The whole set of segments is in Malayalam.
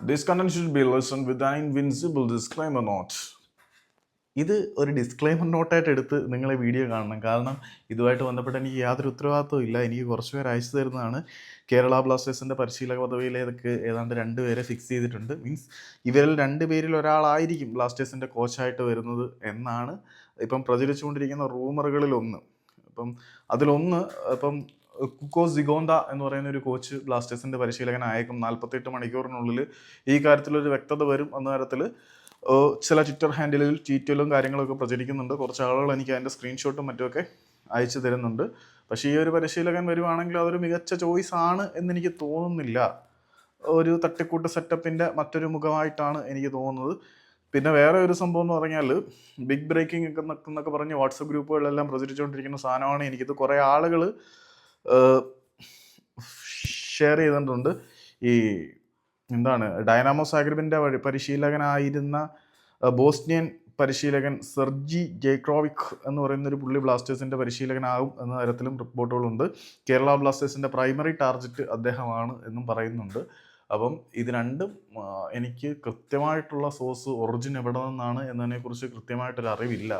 This content should be listened with an invincible disclaimer note. ഇത് ഒരു ഡിസ്ക്ലൈമർ നോട്ടായിട്ട് എടുത്ത് നിങ്ങളെ വീഡിയോ കാണണം. കാരണം ഇതുമായിട്ട് ബന്ധപ്പെട്ട് എനിക്ക് യാതൊരു ഉത്തരവാദിത്വം ഇല്ല. എനിക്ക് കുറച്ച് പേർ അയച്ചു തരുന്നതാണ്. കേരള ബ്ലാസ്റ്റേഴ്സിന്റെ പരിശീലക പദവിയിലേക്ക് ഏതാണ്ട് രണ്ട് പേരെ ഫിക്സ് ചെയ്തിട്ടുണ്ട്. മീൻസ് ഇവരിൽ രണ്ട് പേരിൽ ഒരാളായിരിക്കും ബ്ലാസ്റ്റേഴ്സിന്റെ കോച്ചായിട്ട് വരുന്നത് എന്നാണ് ഇപ്പം പ്രചരിച്ചുകൊണ്ടിരിക്കുന്ന റൂമറുകളിലൊന്ന് അപ്പം അതിലൊന്ന് ഇപ്പം കുക്കോ സിഗോന്ത എന്ന് പറയുന്ന ഒരു കോച്ച് ബ്ലാസ്റ്റേഴ്സിന്റെ പരിശീലകനായേക്കും നാൽപ്പത്തെട്ട് മണിക്കൂറിനുള്ളിൽ ഈ കാര്യത്തിലൊരു വ്യക്തത വരും എന്ന തരത്തിൽ ചില ട്വിറ്റർ ഹാൻഡിലിൽ ട്വീറ്റിലും കാര്യങ്ങളൊക്കെ പ്രചരിക്കുന്നുണ്ട്. കുറച്ച് ആളുകൾ എനിക്ക് അതിന്റെ സ്ക്രീൻഷോട്ടും മറ്റുമൊക്കെ അയച്ചു തരുന്നുണ്ട്. പക്ഷേ ഈ ഒരു പരിശീലകൻ വരുവാണെങ്കിൽ അതൊരു മികച്ച ചോയ്സ് ആണ് എന്നെനിക്ക് തോന്നുന്നില്ല. ഒരു തട്ടിക്കൂട്ട് സെറ്റപ്പിന്റെ മറ്റൊരു മുഖമായിട്ടാണ് എനിക്ക് തോന്നുന്നത്. പിന്നെ വേറെ ഒരു സംഭവം എന്ന് പറഞ്ഞാൽ ബിഗ് ബ്രേക്കിംഗ് ഒക്കെ എന്നൊക്കെ പറഞ്ഞ് വാട്സപ്പ് ഗ്രൂപ്പുകളിലെല്ലാം പ്രചരിച്ചുകൊണ്ടിരിക്കുന്ന സാധനമാണ് എനിക്കിത്. കുറേ ആളുകൾ ഷെയർ ചെയ്തിട്ടുണ്ട്. ഈ എന്താണ് ഡൈനാമോ സാഗ്രബിന്റെ വഴി പരിശീലകനായിരുന്ന ബോസ്നിയൻ പരിശീലകൻ സെർജി ജേക്രോവിക് എന്ന് പറയുന്ന ഒരു പുള്ളി ബ്ലാസ്റ്റേഴ്സിന്റെ പരിശീലകനാകും എന്ന തരത്തിലും റിപ്പോർട്ടുകളുണ്ട്. കേരള ബ്ലാസ്റ്റേഴ്സിന്റെ പ്രൈമറി ടാർഗറ്റ് അദ്ദേഹമാണ് എന്നും പറയുന്നുണ്ട്. അപ്പം ഇത് രണ്ടും എനിക്ക് കൃത്യമായിട്ടുള്ള സോഴ്സ് ഒറിജിൻ എവിടെ നിന്നാണ് എന്നതിനെക്കുറിച്ച് കൃത്യമായിട്ടൊരു അറിവില്ല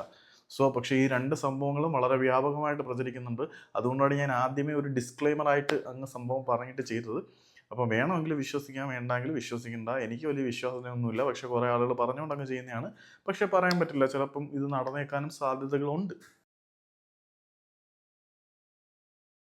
സോ പക്ഷേ ഈ രണ്ട് സംഭവങ്ങളും വളരെ വ്യാപകമായിട്ട് പ്രചരിക്കുന്നുണ്ട്. അതുകൊണ്ടാണ് ഞാൻ ആദ്യമേ ഒരു ഡിസ്ക്ലെയിമറായിട്ട് അങ്ങ് സംഭവം പറഞ്ഞിട്ട് ചെയ്തത്. അപ്പോൾ വേണമെങ്കിൽ വിശ്വസിക്കാൻ വേണ്ടെങ്കിൽ വിശ്വസിക്കണ്ട. എനിക്ക് വലിയ വിശ്വാസമൊന്നുമില്ല പക്ഷേ കുറേ ആളുകൾ പറഞ്ഞുകൊണ്ട് അങ്ങ് ചെയ്യുന്നതാണ്. പക്ഷേ പറയാൻ പറ്റില്ല. ചിലപ്പം ഇത് നടന്നേക്കാനും സാധ്യതകളുണ്ട്.